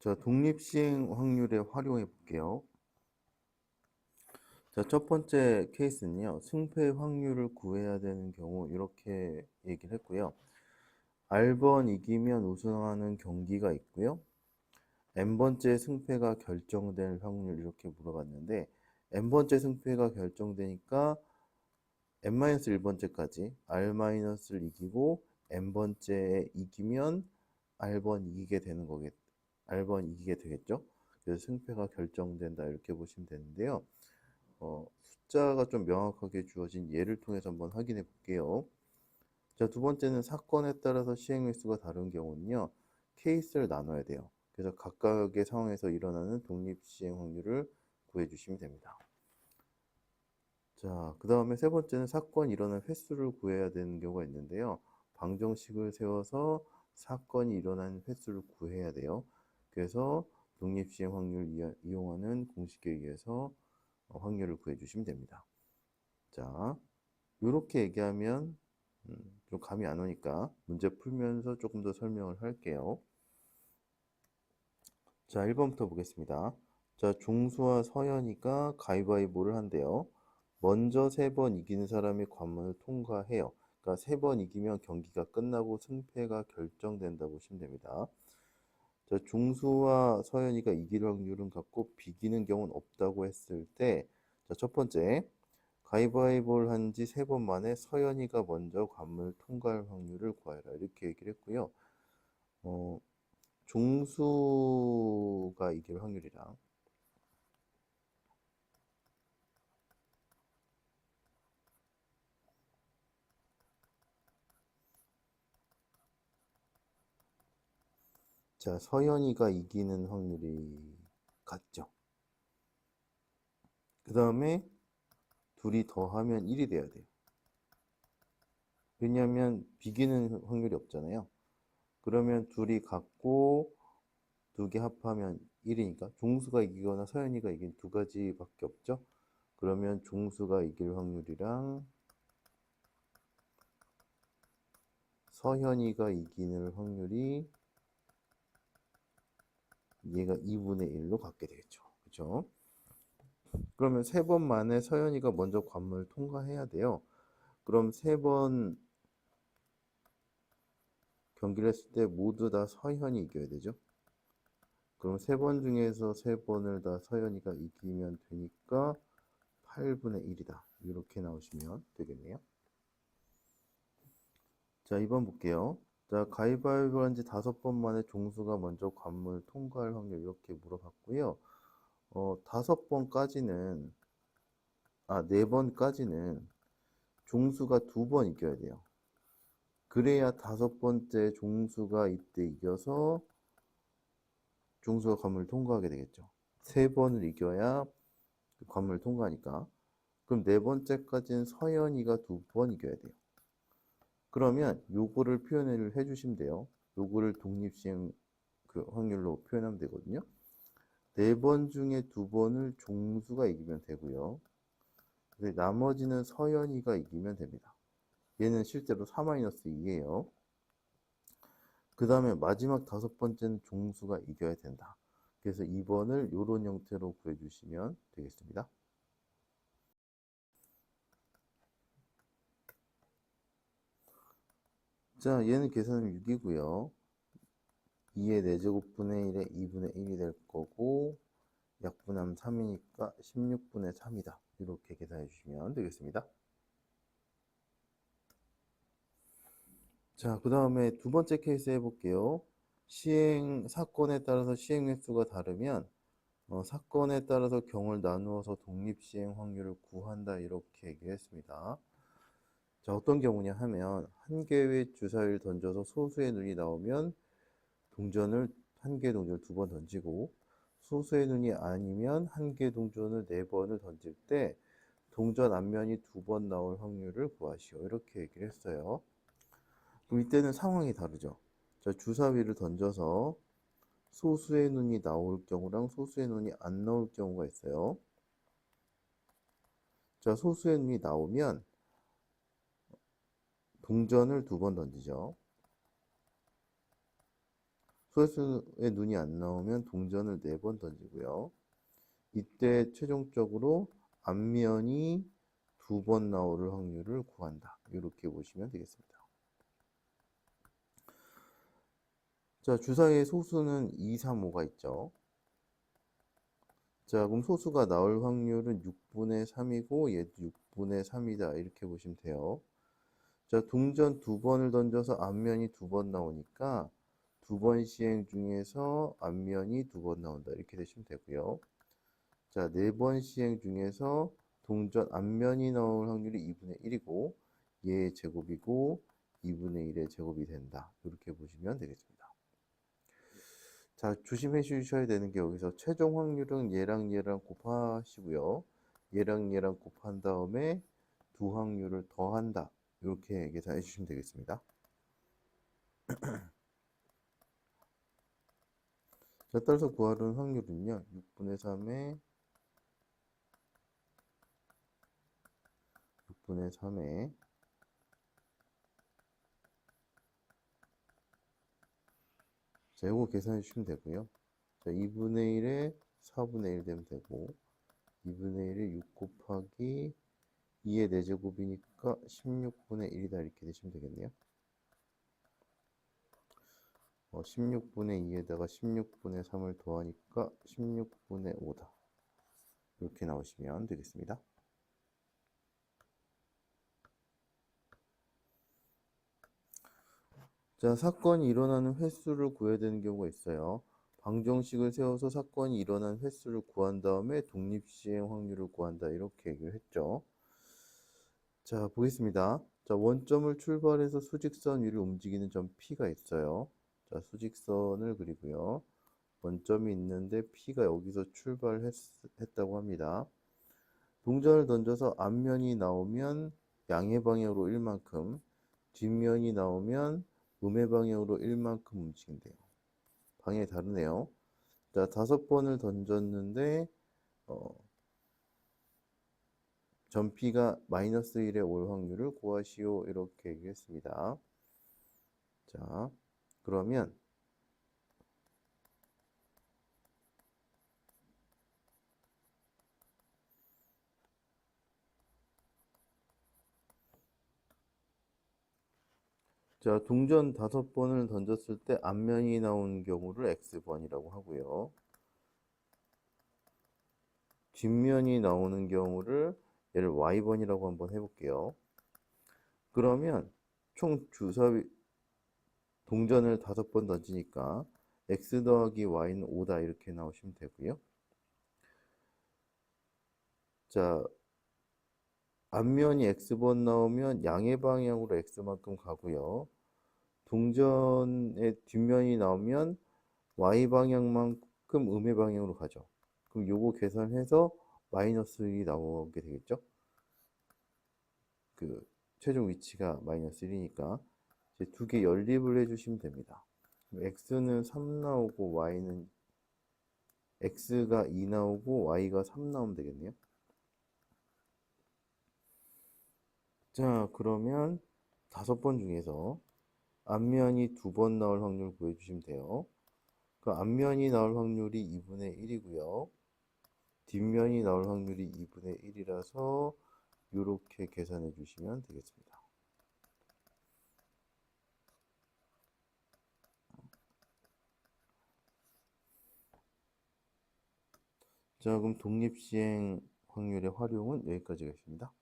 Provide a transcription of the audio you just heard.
자, 독립시행 확률에 활용해 볼게요. 자, 첫 번째 케이스는요. 승패 확률을 구해야 되는 경우 이렇게 얘기를 했고요. R번 이기면 우승하는 경기가 있고요. N번째 승패가 결정될 확률 이렇게 물어봤는데 N번째 승패가 결정되니까 N-1번째까지 R-를 이기고 N번째에 이기면 R번 이기게 되는 거겠, R번 이기게 되겠죠. 그래서 승패가 결정된다 이렇게 보시면 되는데요. 어, 숫자가 좀 명확하게 주어진 예를 통해서 한번 확인해 볼게요. 자, 두 번째는 사건에 따라서 시행 횟수가 다른 경우는요. 케이스를 나눠야 돼요. 그래서 각각의 상황에서 일어나는 독립 시행 확률을 구해 주시면 됩니다. 자, 그 다음에 세 번째는 사건이 일어난 횟수를 구해야 되는 경우가 있는데요. 방정식을 세워서 사건이 일어난 횟수를 구해야 돼요. 그래서 독립시행 확률 이용하는 공식에 의해서 어, 확률을 구해 주시면 됩니다. 자, 이렇게 얘기하면 음, 좀 감이 안 오니까 문제 풀면서 조금 더 설명을 할게요. 자, 1번부터 보겠습니다. 자, 종수와 서연이가 가위바위보를 한대요. 먼저 세 번 이기는 사람이 관문을 통과해요. 그러니까 세 번 이기면 경기가 끝나고 승패가 결정된다 보시면 됩니다. 자, 중수와 서연이가 이길 확률은 같고 비기는 경우는 없다고 했을 때, 자, 첫 번째, 가위바위보를 한 지 세 번 만에 서연이가 먼저 관문을 통과할 확률을 구하라. 이렇게 얘기를 했고요. 어, 종수가 이길 확률이랑 자, 서연이가 이기는 확률이 같죠. 그 다음에 둘이 더하면 1이 돼야 돼요. 왜냐하면 비기는 확률이 없잖아요. 그러면 둘이 같고 두 개 합하면 1이니까 종수가 이기거나 서연이가 이긴 두 가지밖에 없죠. 그러면 종수가 이길 확률이랑 서현이가 이기는 확률이 얘가 2분의 1로 갖게 되겠죠. 그죠? 그러면 세 번 만에 서연이가 먼저 관문을 통과해야 돼요. 그럼 세 번 경기를 했을 때 모두 다 서현이 이겨야 되죠. 그럼 세 번 중에서 세 번을 다 서현이가 이기면 되니까 8분의 1이다. 이렇게 나오시면 되겠네요. 자, 2번 볼게요. 자, 가위바위보 한지 다섯 번 만에 종수가 먼저 관문을 통과할 확률 이렇게 물어봤고요. 어, 다섯 번까지는, 아, 네 번까지는 종수가 두 번 이겨야 돼요. 그래야 다섯 번째 종수가 이때 이겨서 종수가 관문을 통과하게 되겠죠. 세 번을 이겨야 그 관문을 통과하니까. 그럼 네 번째까지는 서연이가 두 번 이겨야 돼요. 그러면 요거를 표현을 해주시면 돼요. 요거를 독립시행 그 확률로 표현하면 되거든요. 네 번 중에 두 번을 종수가 이기면 되고요. 나머지는 서연이가 이기면 됩니다. 얘는 실제로 4-2예요. 그 다음에 마지막 다섯 번째는 종수가 이겨야 된다. 그래서 2번을 이런 형태로 구해주시면 되겠습니다. 자, 얘는 계산은 6이고요. 2의 4제곱분의 1에 2분의 1이 될 거고 약분하면 3이니까 16분의 3이다. 이렇게 계산해 주시면 되겠습니다. 자, 그 다음에 두 번째 케이스 해볼게요. 시행, 사건에 따라서 시행 횟수가 다르면 어, 사건에 따라서 경을 나누어서 독립 시행 확률을 구한다 이렇게 얘기했습니다. 자, 어떤 경우냐 하면 한 개의 주사위를 던져서 소수의 눈이 나오면 동전을 한개 동전을 두 번 던지고 소수의 눈이 아니면 한개 동전을 네 번을 던질 때 동전 앞면이 두 번 나올 확률을 구하시오. 이렇게 얘기를 했어요. 그럼 이때는 상황이 다르죠. 자, 주사위를 던져서 소수의 눈이 나올 경우랑 소수의 눈이 안 나올 경우가 있어요. 자, 소수의 눈이 나오면 동전을 두 번 던지죠. 소수의 눈이 안 나오면 동전을 네 번 던지고요. 이때 최종적으로 앞면이 두 번 나올 확률을 구한다. 이렇게 보시면 되겠습니다. 자, 주사위의 소수는 2, 3, 5가 있죠. 자, 그럼 소수가 나올 확률은 6분의 3이고 얘도 6분의 3이다. 이렇게 보시면 돼요. 자, 동전 두 번을 던져서 앞면이 두 번 나오니까 두 번 시행 중에서 앞면이 두 번 나온다. 이렇게 되시면 되고요. 자, 네 번 시행 중에서 동전 앞면이 나올 확률이 2분의 1이고 얘의 제곱이고 2분의 1의 제곱이 된다. 이렇게 보시면 되겠습니다. 자, 조심해 주셔야 되는 게 여기서 최종 확률은 얘랑 얘랑 곱하시고요. 얘랑 얘랑 곱한 다음에 두 확률을 더한다. 이렇게 계산해 주시면 되겠습니다. 자, 따라서 구하는 확률은요. 6분의 3에 6분의 3에 자, 이거 계산해 주시면 되고요. 자, 2분의 1에 4분의 1 되면 되고 2분의 1에 6 곱하기 2의 4제곱이니까 16분의 1이다 이렇게 되시면 되겠네요. 어, 16분의 2에다가 16분의 3을 더하니까 16분의 5다. 이렇게 나오시면 되겠습니다. 자, 사건이 일어나는 횟수를 구해야 되는 경우가 있어요. 방정식을 세워서 사건이 일어난 횟수를 구한 다음에 독립시행 확률을 구한다. 이렇게 얘기를 했죠. 자, 보겠습니다. 자, 원점을 출발해서 수직선 위를 움직이는 점 P가 있어요. 자, 수직선을 그리고요. 원점이 있는데 P가 여기서 출발했다고 합니다. 동전을 던져서 앞면이 나오면 양의 방향으로 1만큼, 뒷면이 나오면 음의 방향으로 1만큼 움직인대요. 방향이 다르네요. 자, 다섯 번을 던졌는데, 어, 전피가 마이너스 1에 올 확률을 구하시오. 이렇게 얘기했습니다. 자, 그러면 자, 동전 다섯 번을 던졌을 때 앞면이 나온 경우를 X번이라고 하고요. 뒷면이 나오는 경우를 얘를 Y번이라고 한번 해볼게요. 그러면 총 주사위 동전을 다섯 번 던지니까 X 더하기 Y는 5다 이렇게 나오시면 되고요. 자, 앞면이 X번 나오면 양의 방향으로 X만큼 가고요. 동전의 뒷면이 나오면 Y 방향만큼 음의 방향으로 가죠. 그럼 요거 계산해서 마이너스 1이 나오게 되겠죠? 그 최종 위치가 마이너스 1이니까 이제 두 개 연립을 해주시면 됩니다. X는 3 나오고 Y는 X가 2 나오고 Y가 3 나오면 되겠네요. 자, 그러면 다섯 번 중에서 앞면이 두 번 나올 확률 구해주시면 돼요. 그 앞면이 나올 확률이 2분의 1이고요. 뒷면이 나올 확률이 2분의 1이라서 이렇게 계산해 주시면 되겠습니다. 자, 그럼 독립시행 확률의 활용은 여기까지가 있습니다.